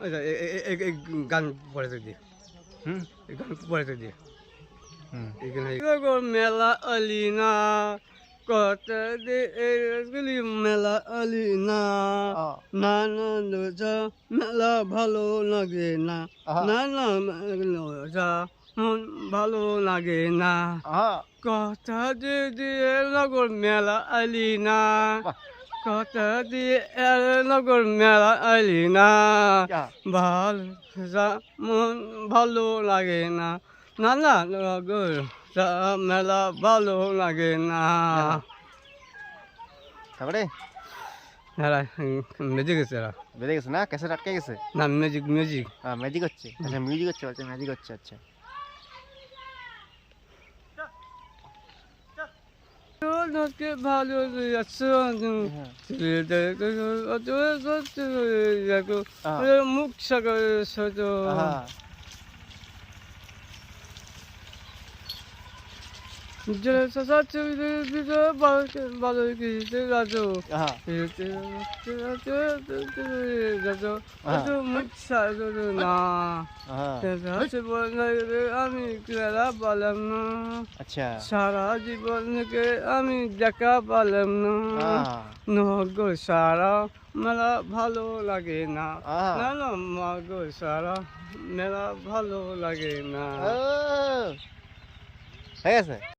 আচ্ছা গান পড়ে তো দিয়ে। হুম? গান পড়ে তো দিয়ে। মেলা আলিনা কত দে এগুলি মেলা আলিনা। আ, না না লোজা মেলা ভালো লাগে না। না না মন ভালো লাগে না। কথা দিয়ে নগর মেলা আলিনা। বাহ। কথা দিয়ে নগর মেলা আলিনা যা, ভালো মন ভালো লাগে না। না না নগর মেলা ভালো লাগে না। তারপরে? এরা ম্যাজিক আছে এরা। বেড়ে গেছে না? ক্যাসেট আটকে গেছে? না ম্যাজিক ম্যাজিক ম্যাজিক হচ্ছে? আচ্ছা মিউজিক হচ্ছে বলছে ম্যাজিক হচ্ছে আচ্ছা। তোকে ভালো হ্যাঁ। মুখ সাগর সজ আহা, ভালো কিছু রাজু আহা, মুখ সাগর না আহা, আমি খেলা পালাম না আচ্ছা সারা জীবনকে আমি দেখা পালাম না নগো সারা মেলা ভালো লাগে না। না না মাগো সারা মেলা ভালো লাগে না হয়ে গেছে